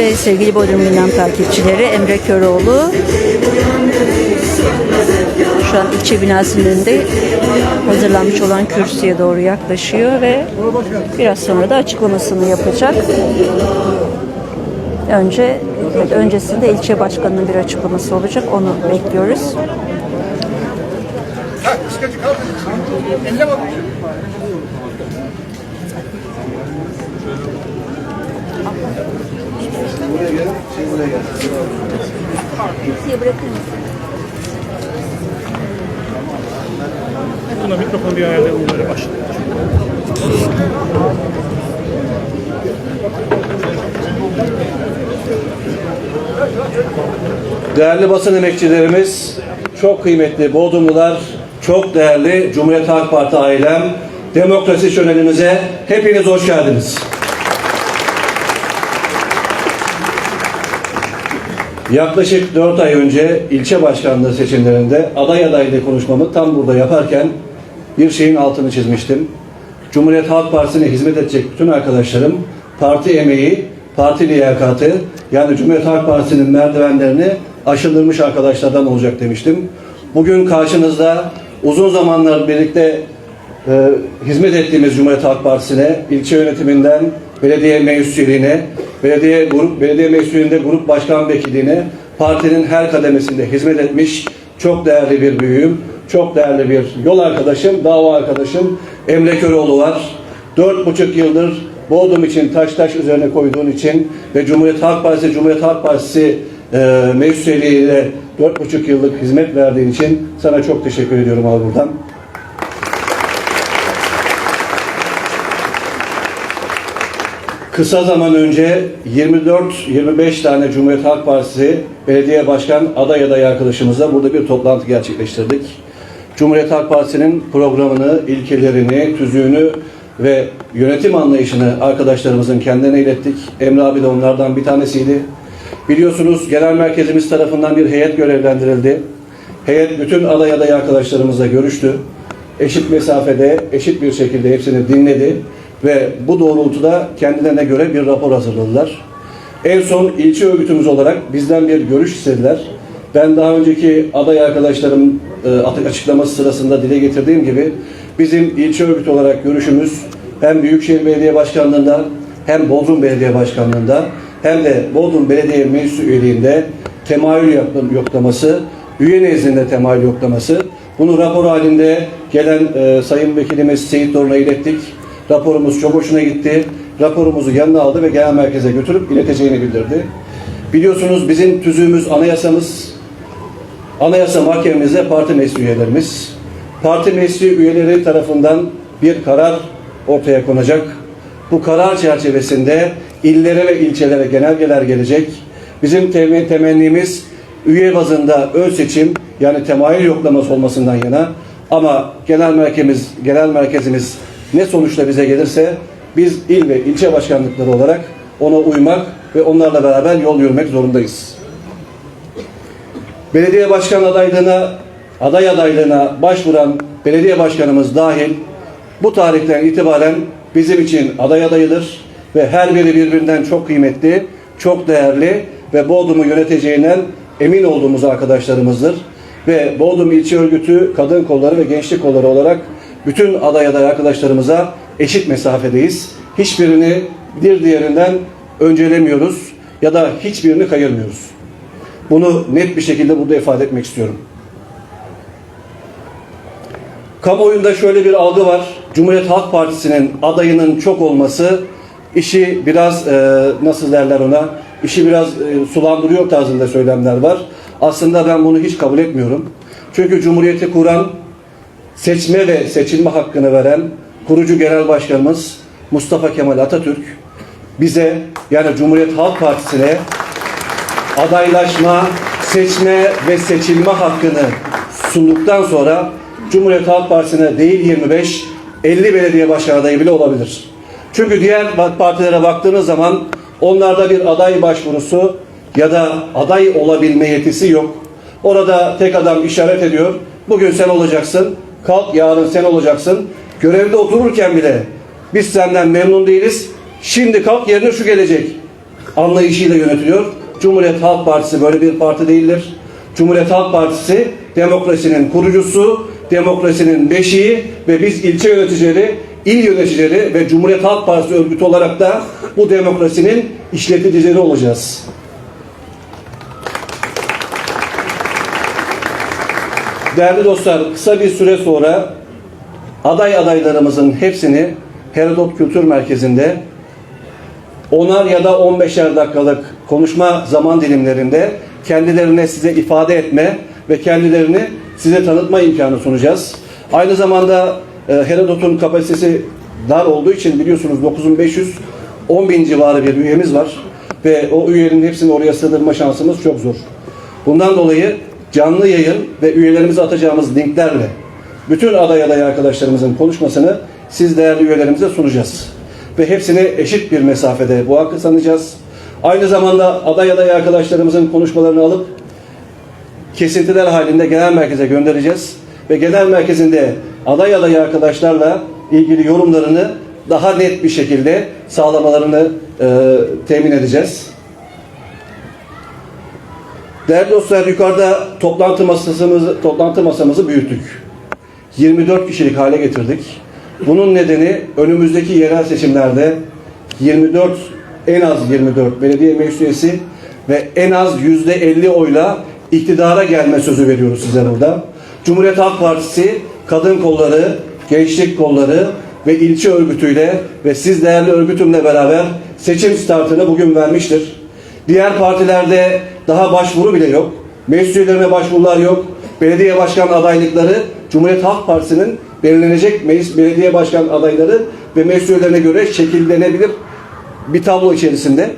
ve sevgili Bodrum Gündem takipçileri Emre Köroğlu şu an ilçe binasının önünde hazırlanmış olan kürsüye doğru yaklaşıyor ve biraz sonra da açıklamasını yapacak. Önce öncesinde ilçe başkanının bir açıklaması olacak. Onu bekliyoruz. Buna mikrofonu bir ayarlayalım böyle başlayalım. Değerli basın emekçilerimiz, çok kıymetli Bodrumlular, çok değerli Cumhuriyet Halk Parti ailem, demokrasi şölenimize hepiniz hoş geldiniz. Yaklaşık 4 ay önce ilçe başkanlığı seçimlerinde aday adaylığı konuşmamı tam burada yaparken bir şeyin altını çizmiştim. Cumhuriyet Halk Partisi'ne hizmet edecek bütün arkadaşlarım parti emeği, parti liyakatı yani Cumhuriyet Halk Partisi'nin merdivenlerini aşındırmış arkadaşlardan olacak demiştim. Bugün karşınızda uzun zamanlar birlikte e, hizmet ettiğimiz Cumhuriyet Halk Partisi'ne, ilçe yönetiminden belediye meclisliğine, belediye grup belediye meclisliğinde grup başkan vekilliğine partinin her kademesinde hizmet etmiş çok değerli bir büyüğüm, çok değerli bir yol arkadaşım, dava arkadaşım Emre Köroğlu var. Dört buçuk yıldır Bodrum için taş taş üzerine koyduğun için ve Cumhuriyet Halk Partisi, Cumhuriyet Halk Partisi e, meclis üyeliğiyle dört buçuk yıllık hizmet verdiğin için sana çok teşekkür ediyorum abi buradan. Kısa zaman önce 24-25 tane Cumhuriyet Halk Partisi belediye başkan aday aday arkadaşımızla burada bir toplantı gerçekleştirdik. Cumhuriyet Halk Partisi'nin programını, ilkelerini, tüzüğünü ve yönetim anlayışını arkadaşlarımızın kendilerine ilettik. Emre abi de onlardan bir tanesiydi. Biliyorsunuz genel merkezimiz tarafından bir heyet görevlendirildi. Heyet bütün aday aday arkadaşlarımızla görüştü. Eşit mesafede, eşit bir şekilde hepsini dinledi ve bu doğrultuda kendilerine göre bir rapor hazırladılar. En son ilçe örgütümüz olarak bizden bir görüş istediler. Ben daha önceki aday arkadaşlarım e, açıklaması sırasında dile getirdiğim gibi bizim ilçe örgütü olarak görüşümüz hem Büyükşehir Belediye Başkanlığı'nda hem Bodrum Belediye Başkanlığı'nda hem de Bodrum Belediye Meclisi üyeliğinde temayül yoklaması, üye nezdinde temayül yoklaması. Bunu rapor halinde gelen e, Sayın Vekilimiz Seyit Dorun'a ilettik. Raporumuz çok hoşuna gitti. Raporumuzu yanına aldı ve genel merkeze götürüp ileteceğini bildirdi. Biliyorsunuz bizim tüzüğümüz, anayasamız, Anayasa Mahkememizde parti meclis üyelerimiz. Parti meclisi üyeleri tarafından bir karar ortaya konacak. Bu karar çerçevesinde illere ve ilçelere genelgeler gelecek. Bizim temennimiz üye bazında ön seçim yani temayül yoklaması olmasından yana ama genel merkezimiz genel merkezimiz ne sonuçta bize gelirse biz il ve ilçe başkanlıkları olarak ona uymak ve onlarla beraber yol yürümek zorundayız belediye başkan adaylığına aday adaylığına başvuran belediye başkanımız dahil bu tarihten itibaren bizim için aday adayıdır ve her biri birbirinden çok kıymetli, çok değerli ve Bodrum'u yöneteceğinden emin olduğumuz arkadaşlarımızdır. Ve Bodrum İlçe Örgütü kadın kolları ve gençlik kolları olarak bütün aday aday arkadaşlarımıza eşit mesafedeyiz. Hiçbirini bir diğerinden öncelemiyoruz ya da hiçbirini kayırmıyoruz. Bunu net bir şekilde burada ifade etmek istiyorum. Kamuoyunda şöyle bir algı var. Cumhuriyet Halk Partisi'nin adayının çok olması işi biraz e, nasıl derler ona işi biraz e, sulandırıyor tarzında söylemler var. Aslında ben bunu hiç kabul etmiyorum. Çünkü Cumhuriyeti kuran, seçme ve seçilme hakkını veren kurucu genel başkanımız Mustafa Kemal Atatürk bize yani Cumhuriyet Halk Partisi'ne adaylaşma, seçme ve seçilme hakkını sunduktan sonra Cumhuriyet Halk Partisi'ne değil 25, 50 belediye başkan adayı bile olabilir. Çünkü diğer partilere baktığınız zaman onlarda bir aday başvurusu ya da aday olabilme yetisi yok. Orada tek adam işaret ediyor. Bugün sen olacaksın, kalk yarın sen olacaksın. Görevde otururken bile biz senden memnun değiliz. Şimdi kalk yerine şu gelecek. anlayışıyla yönetiliyor. Cumhuriyet Halk Partisi böyle bir parti değildir. Cumhuriyet Halk Partisi demokrasinin kurucusu, demokrasinin beşiği ve biz ilçe yöneticileri, il yöneticileri ve Cumhuriyet Halk Partisi örgütü olarak da bu demokrasinin işleticileri olacağız. Değerli dostlar, kısa bir süre sonra aday adaylarımızın hepsini Herodot Kültür Merkezi'nde onar ya da 15'er dakikalık konuşma zaman dilimlerinde kendilerine size ifade etme ve kendilerini size tanıtma imkanı sunacağız. Aynı zamanda e, Herodot'un kapasitesi dar olduğu için biliyorsunuz 9500 10 bin civarı bir üyemiz var ve o üyelerin hepsini oraya sığdırma şansımız çok zor. Bundan dolayı canlı yayın ve üyelerimize atacağımız linklerle bütün aday aday arkadaşlarımızın konuşmasını siz değerli üyelerimize sunacağız. Ve hepsini eşit bir mesafede bu hakkı sanacağız. Aynı zamanda aday aday arkadaşlarımızın konuşmalarını alıp kesintiler halinde genel merkeze göndereceğiz. Ve genel merkezinde aday aday arkadaşlarla ilgili yorumlarını daha net bir şekilde sağlamalarını e, temin edeceğiz. Değerli dostlar yukarıda toplantı masamızı, toplantı masamızı büyüttük. 24 kişilik hale getirdik. Bunun nedeni önümüzdeki yerel seçimlerde 24 en az 24 belediye meclis üyesi ve en az %50 oyla iktidara gelme sözü veriyoruz size burada. Cumhuriyet Halk Partisi kadın kolları, gençlik kolları ve ilçe örgütüyle ve siz değerli örgütümle beraber seçim startını bugün vermiştir. Diğer partilerde daha başvuru bile yok. Meclis üyelerine başvurular yok. Belediye başkan adaylıkları Cumhuriyet Halk Partisi'nin belirlenecek meclis belediye başkan adayları ve meclis üyelerine göre şekillenebilir bir tablo içerisinde.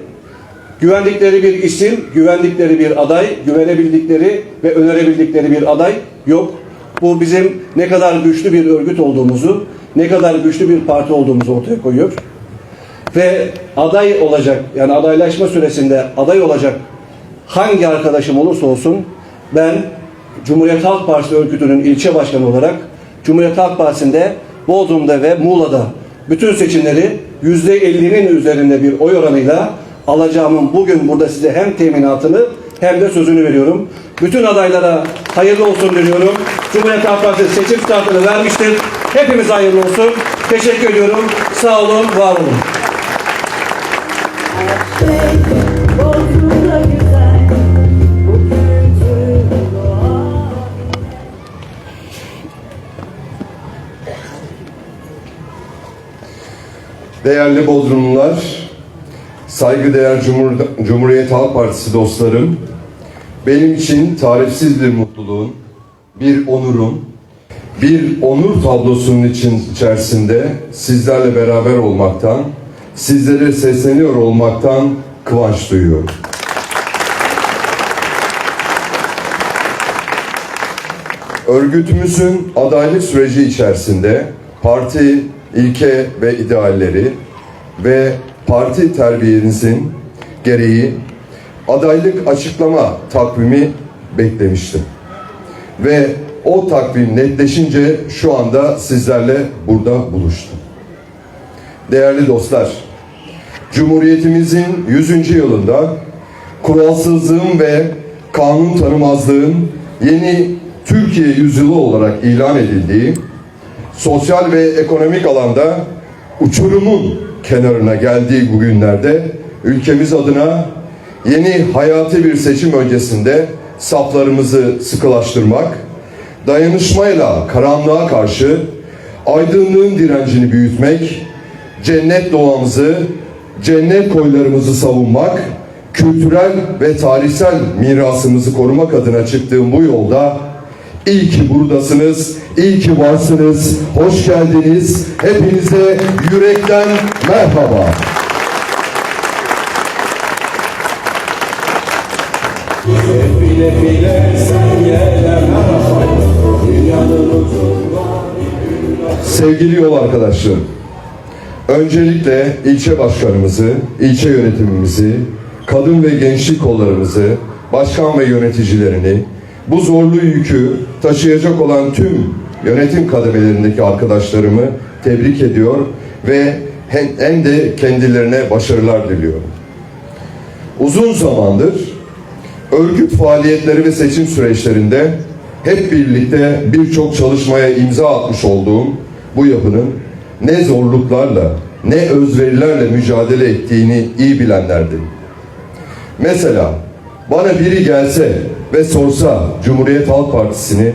Güvendikleri bir isim, güvendikleri bir aday, güvenebildikleri ve önerebildikleri bir aday yok. Bu bizim ne kadar güçlü bir örgüt olduğumuzu, ne kadar güçlü bir parti olduğumuzu ortaya koyuyor ve aday olacak yani adaylaşma süresinde aday olacak hangi arkadaşım olursa olsun ben Cumhuriyet Halk Partisi örgütünün ilçe başkanı olarak Cumhuriyet Halk Partisi'nde Bodrum'da ve Muğla'da bütün seçimleri %50'nin üzerinde bir oy oranıyla alacağımın bugün burada size hem teminatını hem de sözünü veriyorum. Bütün adaylara hayırlı olsun diliyorum. Cumhuriyet Halk Partisi seçim startını vermiştir. Hepimiz hayırlı olsun. Teşekkür ediyorum. Sağ olun, var olun. Değerli Bodrumlular, saygıdeğer Cumhur Cumhuriyet Halk Partisi dostlarım, benim için tarifsiz bir mutluluğun, bir onurun, bir onur tablosunun için içerisinde sizlerle beraber olmaktan, sizlere sesleniyor olmaktan kıvanç duyuyorum. Örgütümüzün adaylık süreci içerisinde parti ilke ve idealleri ve parti terbiyenizin gereği adaylık açıklama takvimi beklemiştim. Ve o takvim netleşince şu anda sizlerle burada buluştum. Değerli dostlar, Cumhuriyetimizin 100. yılında kuralsızlığın ve kanun tanımazlığın yeni Türkiye yüzyılı olarak ilan edildiği, sosyal ve ekonomik alanda uçurumun kenarına geldiği bu günlerde ülkemiz adına yeni hayati bir seçim öncesinde saflarımızı sıkılaştırmak, dayanışmayla karanlığa karşı aydınlığın direncini büyütmek, cennet doğamızı, cennet koylarımızı savunmak, kültürel ve tarihsel mirasımızı korumak adına çıktığım bu yolda iyi ki buradasınız, iyi ki varsınız, hoş geldiniz. Hepinize yürekten merhaba. Sevgili yol arkadaşlarım, öncelikle ilçe başkanımızı, ilçe yönetimimizi, kadın ve gençlik kollarımızı, başkan ve yöneticilerini, bu zorlu yükü taşıyacak olan tüm yönetim kademelerindeki arkadaşlarımı tebrik ediyor ve hem, de kendilerine başarılar diliyorum. uzun zamandır örgüt faaliyetleri ve seçim süreçlerinde hep birlikte birçok çalışmaya imza atmış olduğum bu yapının ne zorluklarla ne özverilerle mücadele ettiğini iyi bilenlerdi. Mesela bana biri gelse ve sorsa Cumhuriyet Halk Partisi'ni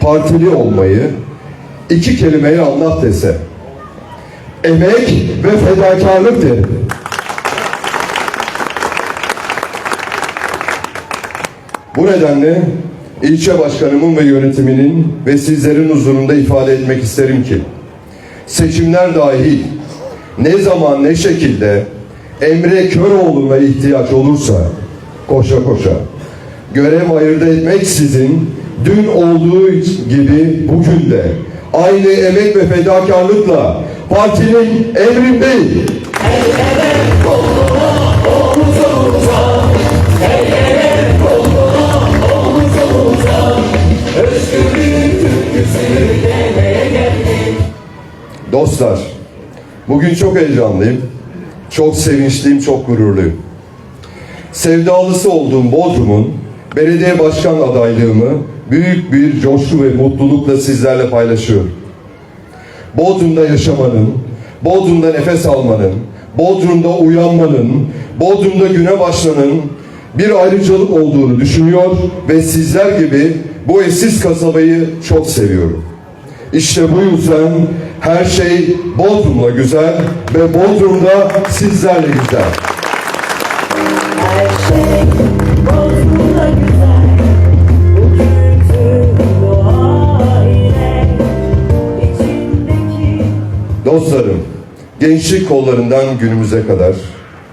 partili olmayı iki kelimeyle anlat dese emek ve fedakarlık derim. Bu nedenle ilçe başkanımın ve yönetiminin ve sizlerin huzurunda ifade etmek isterim ki seçimler dahil ne zaman ne şekilde Emre Köroğlu'na ihtiyaç olursa koşa koşa görev ayırt etmeksizin dün olduğu gibi bugün de aynı emek ve fedakarlıkla partinin emrindeyim. Dostlar, bugün çok heyecanlıyım, çok sevinçliyim, çok gururluyum. Sevdalısı olduğum Bodrum'un belediye başkan adaylığımı büyük bir coşku ve mutlulukla sizlerle paylaşıyorum. Bodrum'da yaşamanın, Bodrum'da nefes almanın, Bodrum'da uyanmanın, Bodrum'da güne başlanın bir ayrıcalık olduğunu düşünüyor ve sizler gibi bu eşsiz kasabayı çok seviyorum. İşte bu yüzden her şey Bodrum'la güzel ve Bodrum'da sizlerle güzel. Her şey Dostlarım, gençlik kollarından günümüze kadar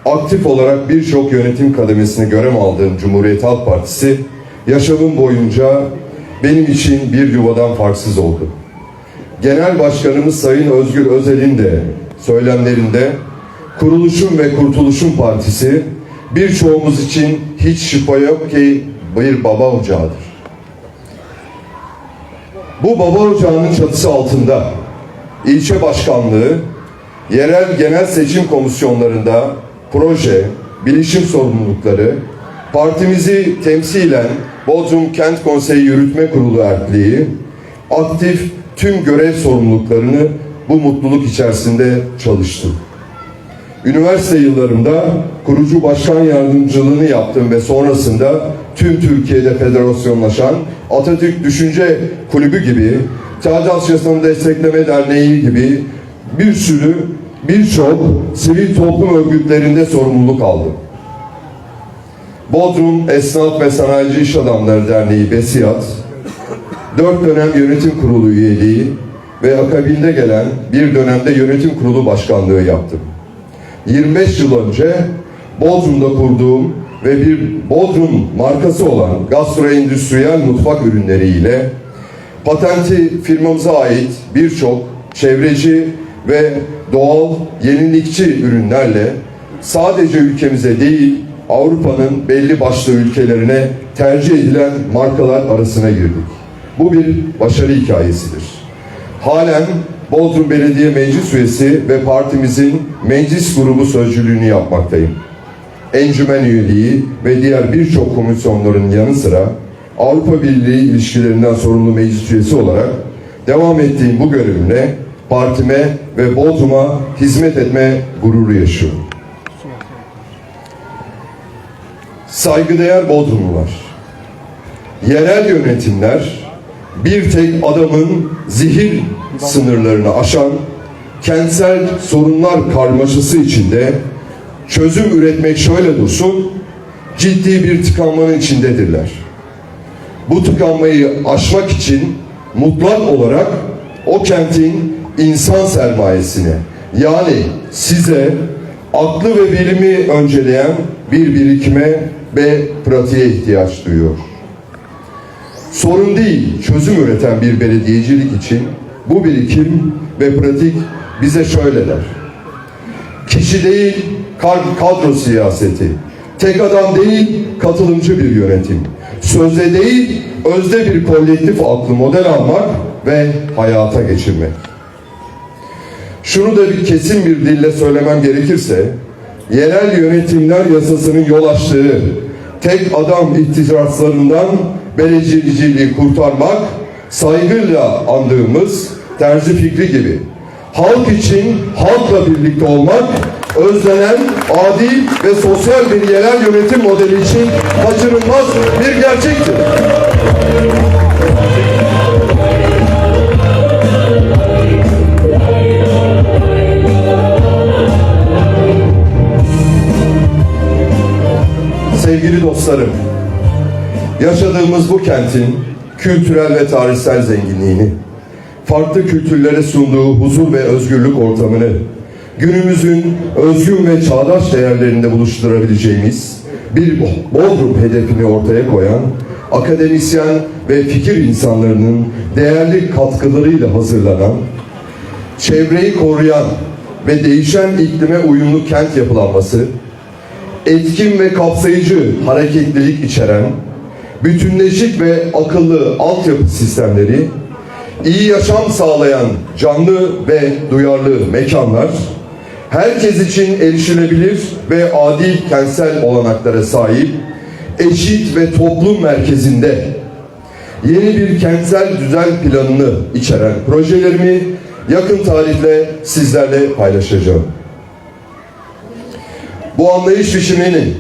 aktif olarak birçok yönetim kademesini görev aldığım Cumhuriyet Halk Partisi yaşamım boyunca benim için bir yuvadan farksız oldu. Genel Başkanımız Sayın Özgür Özel'in de söylemlerinde Kuruluşum ve Kurtuluşum Partisi birçoğumuz için hiç şüphe yok ki bir baba ocağıdır. Bu baba ocağının çatısı altında ilçe başkanlığı, yerel genel seçim komisyonlarında proje, bilişim sorumlulukları, partimizi temsilen Bodrum Kent Konseyi Yürütme Kurulu erkliği, aktif tüm görev sorumluluklarını bu mutluluk içerisinde çalıştım. Üniversite yıllarımda kurucu başkan yardımcılığını yaptım ve sonrasında tüm Türkiye'de federasyonlaşan Atatürk Düşünce Kulübü gibi, Çağdaş Yaşam Destekleme Derneği gibi bir sürü birçok sivil toplum örgütlerinde sorumluluk aldım. Bodrum Esnaf ve Sanayici İş Adamları Derneği Besiyat, dört dönem yönetim kurulu üyeliği ve akabinde gelen bir dönemde yönetim kurulu başkanlığı yaptım. 25 yıl önce Bodrum'da kurduğum ve bir Bodrum markası olan gastroendüstriyel mutfak ürünleriyle patenti firmamıza ait birçok çevreci ve doğal yenilikçi ürünlerle sadece ülkemize değil Avrupa'nın belli başlı ülkelerine tercih edilen markalar arasına girdik. Bu bir başarı hikayesidir. Halen Bodrum Belediye Meclis Üyesi ve partimizin meclis grubu sözcülüğünü yapmaktayım. Encümen üyeliği ve diğer birçok komisyonların yanı sıra Avrupa Birliği ilişkilerinden sorumlu meclis üyesi olarak devam ettiğim bu görevimle partime ve Bodrum'a hizmet etme gururu yaşıyorum. Saygıdeğer Bodrumlular, yerel yönetimler bir tek adamın zihir sınırlarını aşan kentsel sorunlar karmaşası içinde çözüm üretmek şöyle dursun, ciddi bir tıkanmanın içindedirler. Bu tıkanmayı aşmak için mutlak olarak o kentin insan sermayesine yani size aklı ve bilimi önceleyen bir birikime ve pratiğe ihtiyaç duyuyor. Sorun değil, çözüm üreten bir belediyecilik için bu birikim ve pratik bize şöyle der. Kişi değil, kadro siyaseti. Tek adam değil, katılımcı bir yönetim. Sözde değil, özde bir kolektif aklı model almak ve hayata geçirmek. Şunu da bir kesin bir dille söylemem gerekirse, yerel yönetimler yasasının yol açtığı tek adam ihtiraslarından belediyeciliği kurtarmak, saygıyla andığımız terzi fikri gibi. Halk için halkla birlikte olmak, özlenen, adil ve sosyal bir yerel yönetim modeli için kaçınılmaz bir gerçektir. Sevgili dostlarım, yaşadığımız bu kentin kültürel ve tarihsel zenginliğini, farklı kültürlere sunduğu huzur ve özgürlük ortamını, günümüzün özgün ve çağdaş değerlerinde buluşturabileceğimiz bir Bodrum hedefini ortaya koyan akademisyen ve fikir insanlarının değerli katkılarıyla hazırlanan, çevreyi koruyan ve değişen iklime uyumlu kent yapılanması, etkin ve kapsayıcı hareketlilik içeren, bütünleşik ve akıllı altyapı sistemleri, iyi yaşam sağlayan canlı ve duyarlı mekanlar, herkes için erişilebilir ve adil kentsel olanaklara sahip, eşit ve toplum merkezinde yeni bir kentsel düzen planını içeren projelerimi yakın tarihle sizlerle paylaşacağım. Bu anlayış biçiminin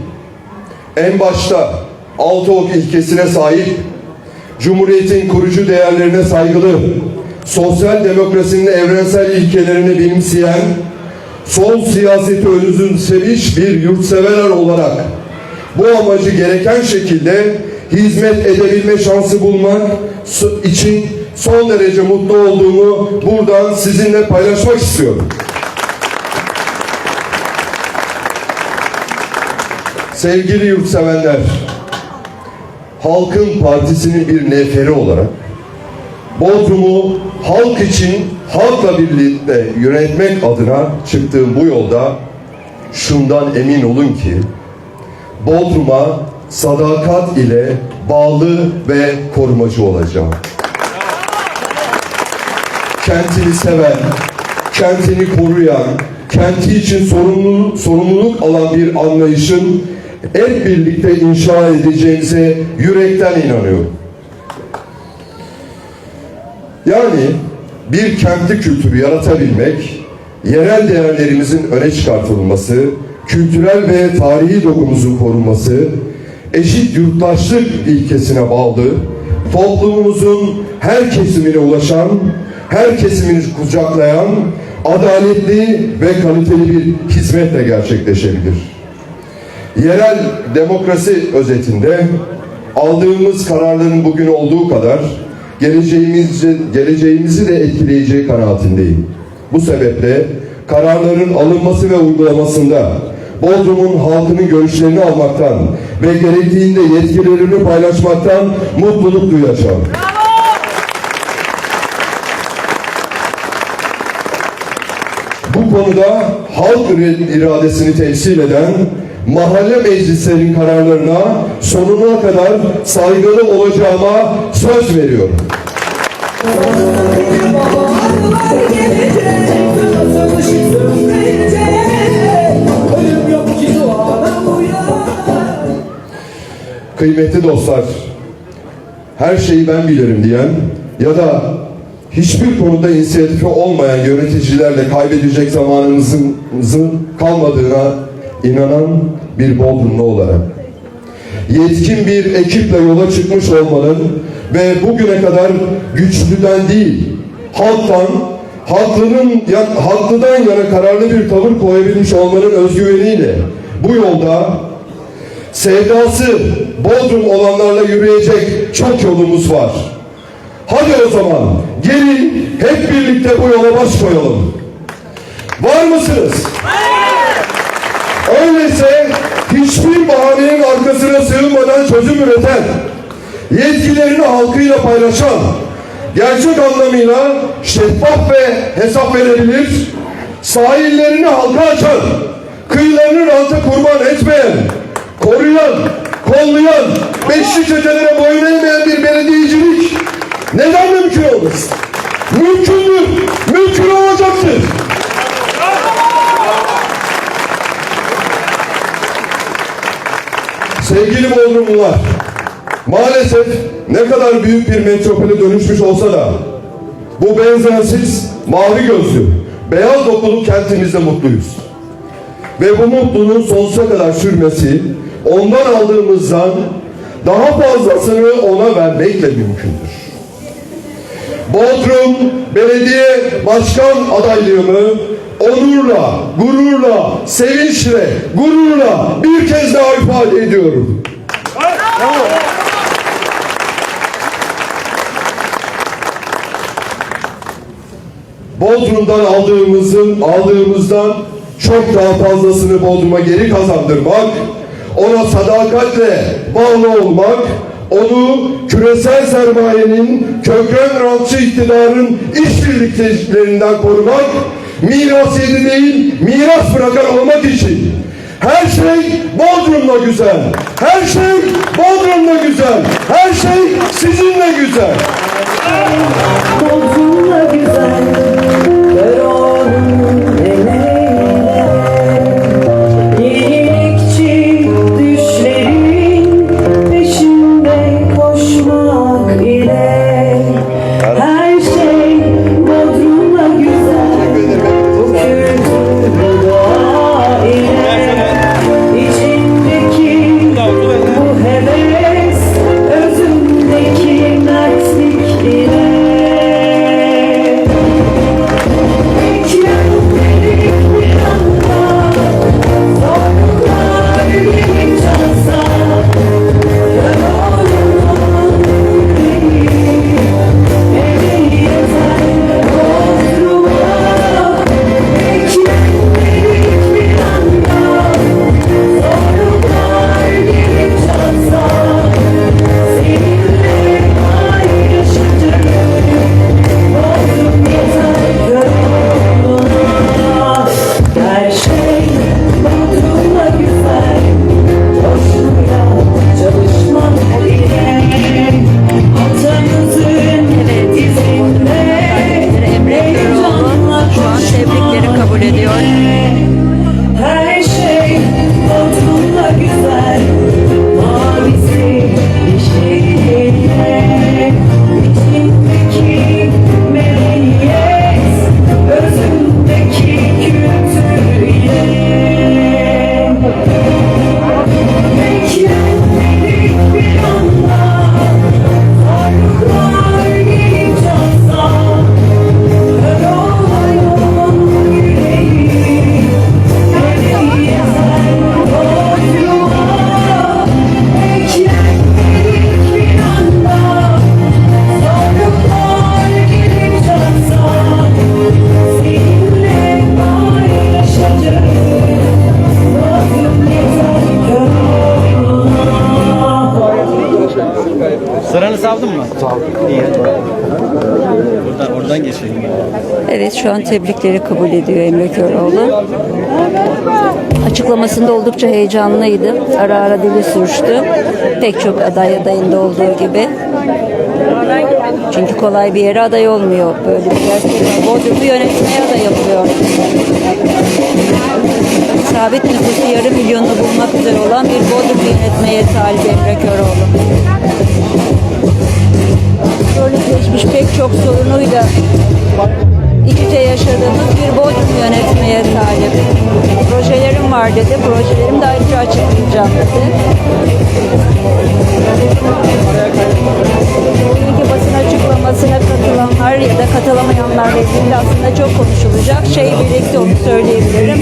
en başta Altıok ilkesine sahip, Cumhuriyet'in kurucu değerlerine saygılı, sosyal demokrasinin evrensel ilkelerini benimseyen, sol siyaseti özümsemiş bir yurtsever olarak bu amacı gereken şekilde hizmet edebilme şansı bulmak için son derece mutlu olduğumu buradan sizinle paylaşmak istiyorum. Sevgili yurtsevenler, Halkın Partisi'nin bir neferi olarak Bodrum'u halk için halkla birlikte yönetmek adına çıktığım bu yolda şundan emin olun ki Bodrum'a sadakat ile bağlı ve korumacı olacağım. Kentini seven, kentini koruyan, kenti için sorumluluk, sorumluluk alan bir anlayışın hep birlikte inşa edeceğimize yürekten inanıyorum. Yani bir kentli kültürü yaratabilmek, yerel değerlerimizin öne çıkartılması, kültürel ve tarihi dokumuzun korunması, eşit yurttaşlık ilkesine bağlı, toplumumuzun her kesimine ulaşan, her kesimini kucaklayan, adaletli ve kaliteli bir hizmetle gerçekleşebilir. Yerel demokrasi özetinde aldığımız kararların bugün olduğu kadar geleceğimizi, geleceğimizi de etkileyeceği kanaatindeyim. Bu sebeple kararların alınması ve uygulamasında Bodrum'un halkının görüşlerini almaktan ve gerektiğinde yetkilerini paylaşmaktan mutluluk duyacağım. Bu konuda halk iradesini temsil eden mahalle meclislerin kararlarına sonuna kadar saygılı olacağıma söz veriyorum. Kıymetli dostlar, her şeyi ben bilirim diyen ya da hiçbir konuda inisiyatifi olmayan yöneticilerle kaybedecek zamanımızın kalmadığına inanan bir Bodrumlu olarak yetkin bir ekiple yola çıkmış olmanın ve bugüne kadar güçlüden değil, halktan, haklının, ya- haklıdan yana kararlı bir tavır koyabilmiş olmanın özgüveniyle bu yolda sevdası Bodrum olanlarla yürüyecek çok yolumuz var. Hadi o zaman gelin hep birlikte bu yola baş koyalım. Var mısınız? Öyleyse hiçbir bahanenin arkasına sığınmadan çözüm üreten, yetkilerini halkıyla paylaşan, gerçek anlamıyla şeffaf ve hesap verebilir, sahillerini halka açan, kıyılarını ranta kurban etmeyen, koruyan, kollayan, beşli çetelere boyun eğmeyen bir belediyecilik neden mümkün olmasın? Mümkündür, mümkün olacaktır. Sevgili Bodrumlular, maalesef ne kadar büyük bir metropole dönüşmüş olsa da bu benzersiz, mavi gözlü, beyaz dokulu kentimizde mutluyuz. Ve bu mutluluğun sonsuza kadar sürmesi, ondan aldığımızdan daha fazlasını ona vermekle mümkündür. Bodrum Belediye Başkan adaylığımı onurla, gururla, sevinçle, gururla bir kez daha ifade ediyorum. Bodrum'dan aldığımızın aldığımızdan çok daha fazlasını Bodrum'a geri kazandırmak, ona sadakatle bağlı olmak, onu küresel sermayenin kökren rantçı iktidarın işbirliklerinden korumak, miras yedi değil, miras bırakan olmak için her şey Bodrum'la güzel. Her şey Bodrum'la güzel. Her şey sizinle güzel. Bodrum'la güzel şu an tebrikleri kabul ediyor Emre Köroğlu. Açıklamasında oldukça heyecanlıydı. Ara ara dili sürçtü. Pek çok aday adayında olduğu gibi. Çünkü kolay bir yere aday olmuyor. Böyle bir gerçekten Bodrum'u yönetmeye aday yapılıyor. Sabit nüfusu yarım milyonu bulmak üzere olan bir Bodrum yönetmeye talip Emre Köroğlu. Böyle geçmiş pek çok sorunuyla İçte yaşadığımız bir Bodrum yönetmeye sahip. Projelerim var dedi. Projelerim de ayrıca açıklayacağım dedi. Bugünkü basın açıklamasına katılanlar ya da katılamayanlar ilgili aslında çok konuşulacak şey birlikte onu söyleyebilirim.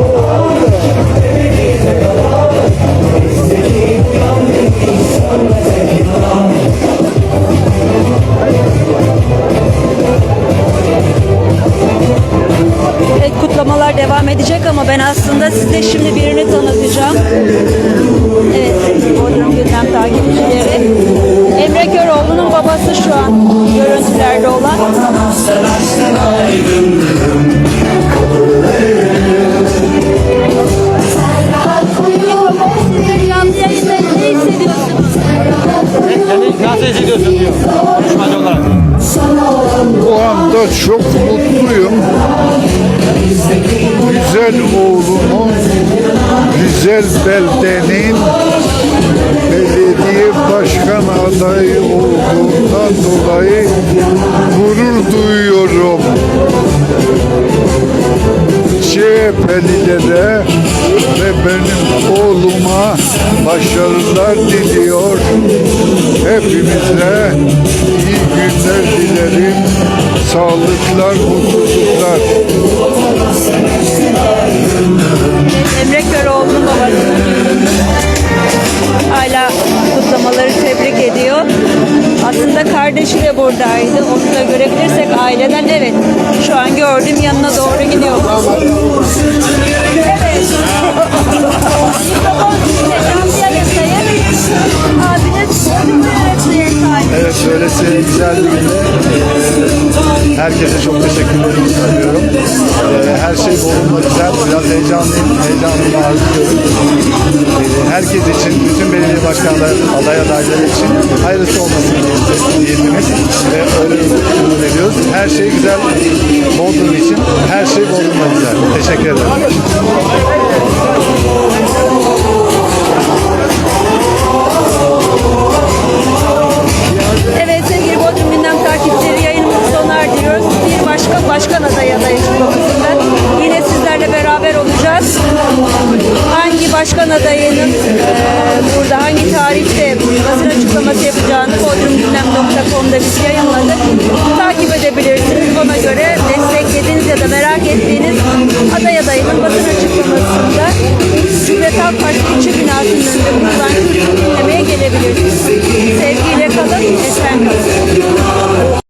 CHP'lilere ve benim oğluma başarılar diliyor. Hepimize iyi günler dilerim. Sağlıklar, mutluluklar. Emre Köroğlu'nun babası. Hala. Aslında kardeşi de buradaydı. Onu da görebilirsek aileden evet. Şu an gördüm yanına doğru gidiyor. Evet. Evet, böylesi güzel bir günde herkese çok teşekkür ederim istiyorum. Eee, her şey olumlu güzel, biraz heyecanlıyım, artıyorum. Eee, herkes için, belediye başkanları, aday adayları için hayırlısı olmasını niyetimiz ve öyle umut ediyoruz. Her şey güzel, Bodrum için her şey Bodrum'da güzel. Teşekkür ederim. başkan adayı adayı konusunda. Yine sizlerle beraber olacağız. Hangi başkan adayının e, burada hangi tarihte basın açıklaması yapacağını podrumgündem.com'da biz yayınladık. Takip edebilirsiniz. Ona göre desteklediğiniz ya da merak ettiğiniz aday adayının basın açıklamasında Cumhuriyet Halk Partisi içi binasının önünde bulunan dinlemeye gelebilirsiniz. Sevgiyle kalın, esen kalın.